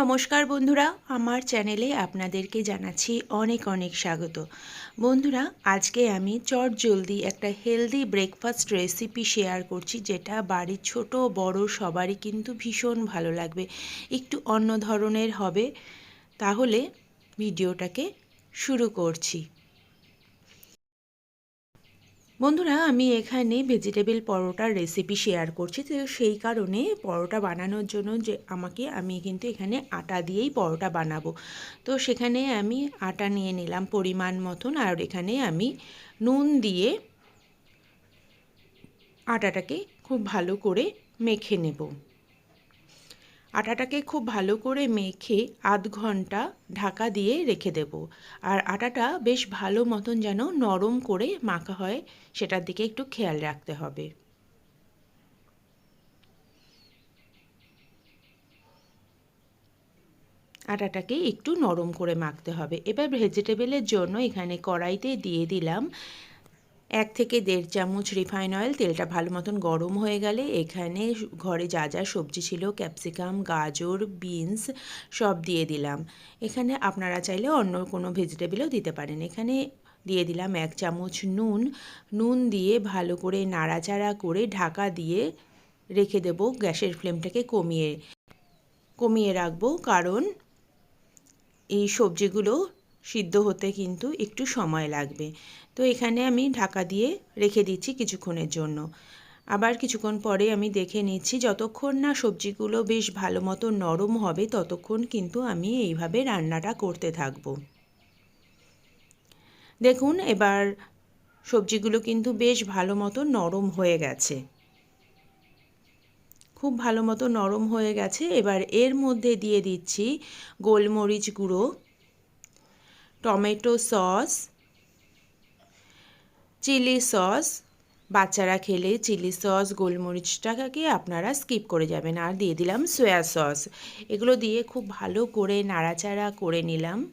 নমস্কার বন্ধুরা, আমার চ্যানেলে আপনাদেরকে জানাচ্ছি অনেক অনেক স্বাগত। বন্ধুরা, আজকে আমি চট জলদি একটা হেলদি ব্রেকফাস্ট রেসিপি শেয়ার করছি, যেটা বাড়ির ছোট, বড় সবারই কিন্তু ভীষণ ভালো লাগবে। একটু অন্য ধরনের হবে, তাহলে ভিডিওটাকে শুরু করছি। বন্ধুরা, আমি এখানে ভেজিটেবিল পরোটার রেসিপি শেয়ার করছি। তো সেই কারণে পরোটা বানানোর জন্য যে আমাকে, আমি কিন্তু এখানে আটা দিয়েই পরোটা বানাবো। তো সেখানে আমি আটা নিয়ে নিলাম পরিমাণ মতন, আর এখানে আমি নুন দিয়ে আটাটাকে খুব ভালো করে মেখে নেব। আটাটাকে খুব ভালো করে মেখে আধ ঘণ্টা ঢাকা দিয়ে রেখে দেব। আর আটাটা বেশ ভালো মতন যেন নরম করে মাখা হয়, সেটার দিকে একটু খেয়াল রাখতে হবে। আটাটাকে একটু নরম করে মাখতে হবে। এবার ভেজিটেবলের জন্য এখানে কড়াইতে দিয়ে দিলাম এক থেকে দেড় চামচ রিফাইন অয়েল, তেলটা ভালো মতন গরম হয়ে গেলে এখানে ঘরে যা যা সবজি ছিল, ক্যাপসিকাম, গাজর, বিনস সব দিয়ে দিলাম। এখানে আপনারা চাইলে অন্য কোনো ভেজিটেবলও দিতে পারেন। এখানে দিয়ে দিলাম এক চামচ নুন। নুন দিয়ে ভালো করে নাড়াচাড়া করে ঢাকা দিয়ে রেখে দেব গ্যাসের ফ্লেমটাকে কমিয়ে। কমিয়ে রাখব কারণ এই সবজিগুলো সিদ্ধ হতে কিন্তু একটু সময় লাগবে। তো এখানে আমি ঢাকা দিয়ে রেখে দিচ্ছি কিছুক্ষণের জন্য। আবার কিছুক্ষণ পরে আমি দেখে নিচ্ছি যতক্ষণ না সবজিগুলো বেশ ভালো মতো নরম হবে ততক্ষণ কিন্তু আমি এইভাবে রান্নাটা করতে থাকব। দেখুন, এবার সবজিগুলো কিন্তু বেশ ভালো মতো নরম হয়ে গেছে। খুব ভালো মতো নরম হয়ে গেছে। এবার এর মধ্যে দিয়ে দিচ্ছি গোলমরিচ গুঁড়ো, টমেটো সস চিলি সস। বাচ্চারা খেলে চিলি সস গোলমরিচটাকে আপনারা স্কিপ করে যাবেন। আর দিয়ে দিলাম সয়া সস। এগুলো দিয়ে খুব ভালো করে নাড়াচাড়া করে নিলাম।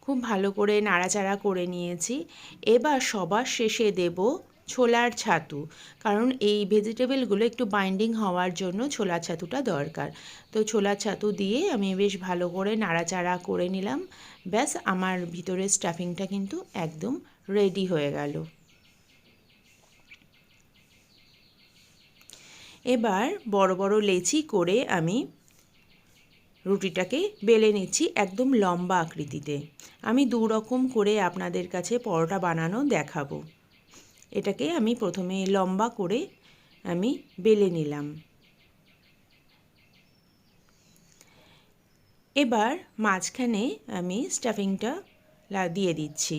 খুব ভালো করে নাড়াচাড়া করে নিয়েছি। এবার সবার শেষে দেব ছোলার ছাতু। কারণ এই ভেজিটেবলগুলো একটু বাইন্ডিং হওয়ার জন্য ছোলার ছাতুটা দরকার। তো ছোলার ছাতু দিয়ে আমি বেশ ভালো করে নাড়াচাড়া করে নিলাম। ব্যাস, আমার ভিতরের স্টাফিংটা কিন্তু একদম রেডি হয়ে গেল। এবার বড় বড় লেচি করে আমি রুটিটাকে বেলে নিচ্ছি একদম লম্বা আকৃতিতে। আমি দু রকম করে আপনাদের কাছে পরোটা বানানো দেখাবো। এটাকে আমি প্রথমে লম্বা করে আমি বেলে নিলাম। এবার মাঝখানে আমি স্টাফিংটা দিয়ে দিচ্ছি।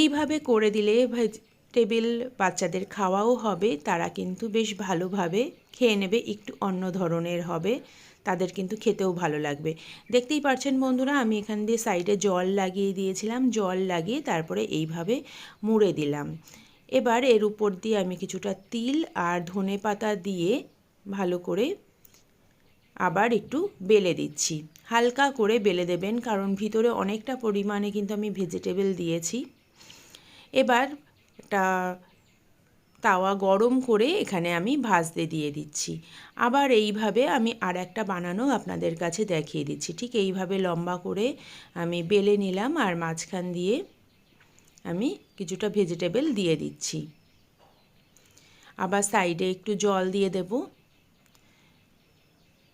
এইভাবে করে দিলে টেবিল বাচ্চাদের খাওয়াও হবে, তারা কিন্তু বেশ ভালোভাবে খেয়ে নেবে, একটু অন্য ধরনের হবে। তাদের কিন্তু খেতেও ভালো লাগবে। দেখতেই পারছেন বন্ধুরা, আমি এখান দিয়ে সাইডে জল লাগিয়ে দিয়েছিলাম, জল লাগিয়ে তারপরে এইভাবে মুড়ে দিলাম। এবার এর উপর দিয়ে আমি কিছুটা তিল আর ধনে পাতা দিয়ে ভালো করে আবার একটু বেলে দিচ্ছি। হালকা করে বেলে দেবেন, কারণ ভিতরে অনেকটা পরিমাণে কিন্তু আমি ভেজিটেবল দিয়েছি। এবার একটা তাওয়া গরম করে এখানে আমি ভাজতে দিয়ে দিচ্ছি। আবার এইভাবে আমি আর একটা বানানো আপনাদের কাছে দেখিয়ে দিচ্ছি। ঠিক এইভাবে লম্বা করে আমি বেলে নিলাম আর মাঝখান দিয়ে আমি কিছুটা ভেজিটেবল দিয়ে দিচ্ছি। আবার সাইডে একটু জল দিয়ে দেব।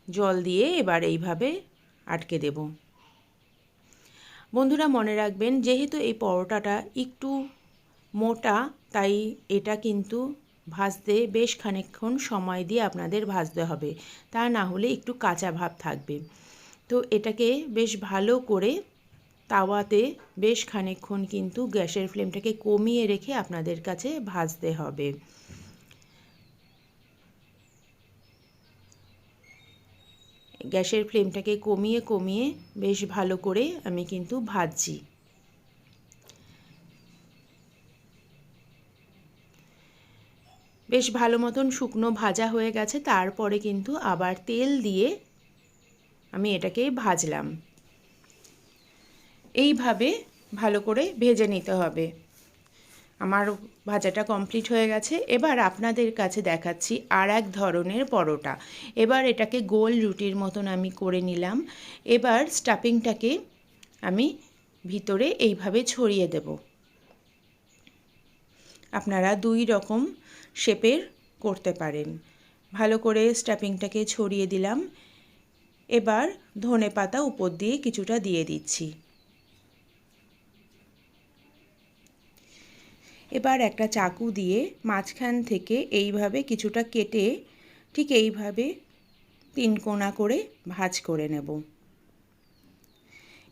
জল দিয়ে এবার এইভাবে আটকে দেব। বন্ধুরা মনে রাখবেন, যেহেতু এই পরোটাটা একটু মোটা তাই এটা কিন্তু ভাজতে বেশ খানিকক্ষণ সময় দিয়ে আপনাদের ভাজতে হবে। তা না হলে একটু কাঁচা ভাব থাকবে। তো এটাকে বেশ ভালো করে তাওয়াতে বেশ খানিকক্ষণ কিন্তু গ্যাসের ফ্লেমটাকে কমিয়ে রেখে আপনাদের কাছে ভাজতে হবে। গ্যাসের ফ্লেমটাকে কমিয়ে কমিয়ে বেশ ভালো করে আমি কিন্তু ভাজছি। বেশ ভালো মতন শুকনো ভাজা হয়ে গেছে, তারপরে কিন্তু আবার তেল দিয়ে আমি এটাকে ভাজলাম। এইভাবে ভালো করে ভেজে নিতে হবে। আমার ভাজাটা কমপ্লিট হয়ে গেছে। এবার আপনাদের কাছে দেখাচ্ছি আর এক ধরনের পরোটা। এবার এটাকে গোল রুটির মতন আমি করে নিলাম। এবার স্টাফিংটাকে আমি ভিতরে এইভাবে ছড়িয়ে দেব। আপনারা দুই রকম শেপের করতে পারেন। ভালো করে স্টাফিংটাকে ছড়িয়ে দিলাম। এবার ধনে পাতা উপর দিয়ে কিছুটা দিয়ে দিচ্ছি। এবার একটা চাকু দিয়ে মাঝখান থেকে এইভাবে কিছুটা কেটে ঠিক এইভাবে তিন কোনা করে ভাজ করে নেব।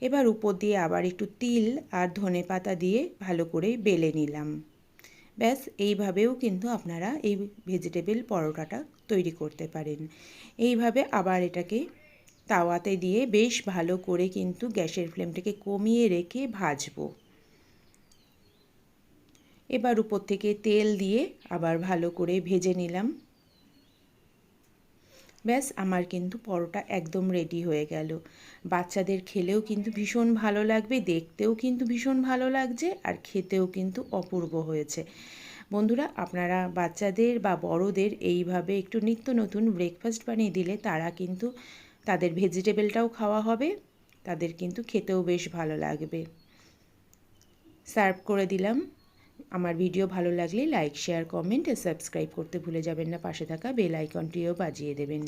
এবার উপর দিয়ে আবার একটু তিল আর ধনে পাতা দিয়ে ভালো করে বেলে নিলাম। ব্যাস, এইভাবেও কিন্তু আপনারা এই ভেজিটেবল পরোটাটা তৈরি করতে পারেন। এইভাবে আবার এটাকে তাওয়াতে দিয়ে বেশ ভালো করে কিন্তু গ্যাসের ফ্লেমটাকে কমিয়ে রেখে ভাজবো। এবার উপর থেকে তেল দিয়ে আবার ভালো করে ভেজে নিলাম। ব্যাস, আমার কিন্তু পরোটা একদম রেডি হয়ে গেল। বাচ্চাদের খেলেও কিন্তু ভীষণ ভালো লাগবে, দেখতেও কিন্তু ভীষণ ভালো লাগছে, আর খেতেও কিন্তু অপূর্ব হয়েছে। বন্ধুরা, আপনারা বাচ্চাদের বা বড়দের এইভাবে একটু নিত্য নতুন ব্রেকফাস্ট বানিয়ে দিলে তারা কিন্তু তাদের ভেজিটেবলটাও খাওয়া হবে, তাদের কিন্তু খেতেও বেশ ভালো লাগবে। সার্ভ করে দিলাম। আমার ভিডিও ভালো লাগলে লাইক শেয়ার কমেন্ট আর সাবস্ক্রাইব করতে ভুলে যাবেন না। পাশে থাকা বেল আইকনটিও বাজিয়ে দেবেন।